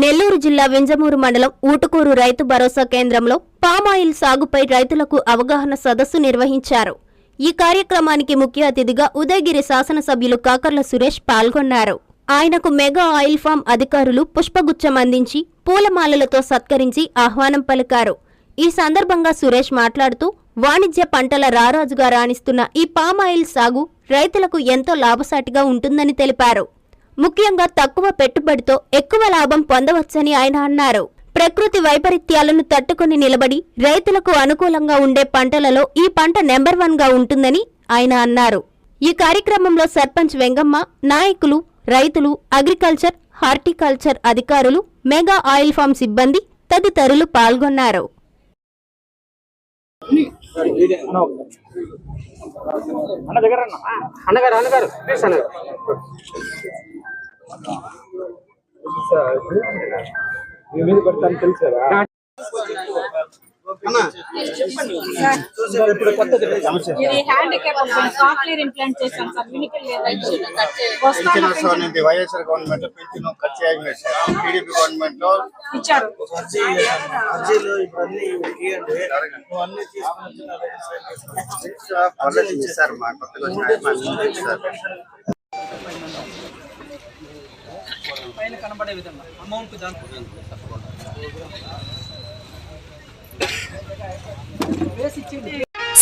నెల్లూరు జిల్లా వింజమూరు మండలం ఊటుకూరు రైతు భరోసా కేంద్రంలో పామాయిల్ సాగుపై రైతులకు అవగాహన సదస్సు నిర్వహించారు. ఈ కార్యక్రమానికి ముఖ్య అతిథిగా ఉదయగిరి శాసనసభ్యులు కాకర్ల సురేష్ పాల్గొన్నారు. ఆయనకు మెగా ఆయిల్ ఫామ్ అధికారులు పుష్పగుచ్చం అందించి పూలమాలలతో సత్కరించి ఆహ్వానం పలికారు. ఈ సందర్భంగా సురేష్ మాట్లాడుతూ వాణిజ్య పంటల రారాజుగా రాణిస్తున్న ఈ పామాయిల్ సాగు రైతులకు ఎంతో లాభసాటిగా ఉంటుందని తెలిపారు. ముఖ్యంగా తక్కువ పెట్టుబడితో ఎక్కువ లాభం పొందవచ్చని ఆయన అన్నారు. ప్రకృతి వైపరీత్యాలను తట్టుకుని నిలబడి రైతులకు అనుకూలంగా ఉండే పంటలలో ఈ పంట నెంబర్ వన్గా ఉంటుందని ఆయన అన్నారు. ఈ కార్యక్రమంలో సర్పంచ్ వెంగమ్మ నాయకులు రైతులు అగ్రికల్చర్ హార్టికల్చర్ అధికారులు మెగా ఆయిల్ ఫామ్ సిబ్బంది తదితరులు పాల్గొన్నారు. అన్న దగ్గర అన్న. అన్నగారు అన్నగారు ఇది హ్యాండిక్యాప్ సాఫ్ట్వేర్ ఇంప్లాంట్ చేశాం సార్. వినికిల్ వైఎస్ఆర్ గవర్నమెంట్ పింఛన్ ఖర్చు సార్. టీడీపీ గవర్నమెంట్లో ఇచ్చారు అర్జీలు ఇవన్నీ ఇవ్వండి తీసుకుని మా కొత్తగా పైన కనబడే విధంగా అమౌంట్ దాంట్లో వేసి ఇచ్చింది.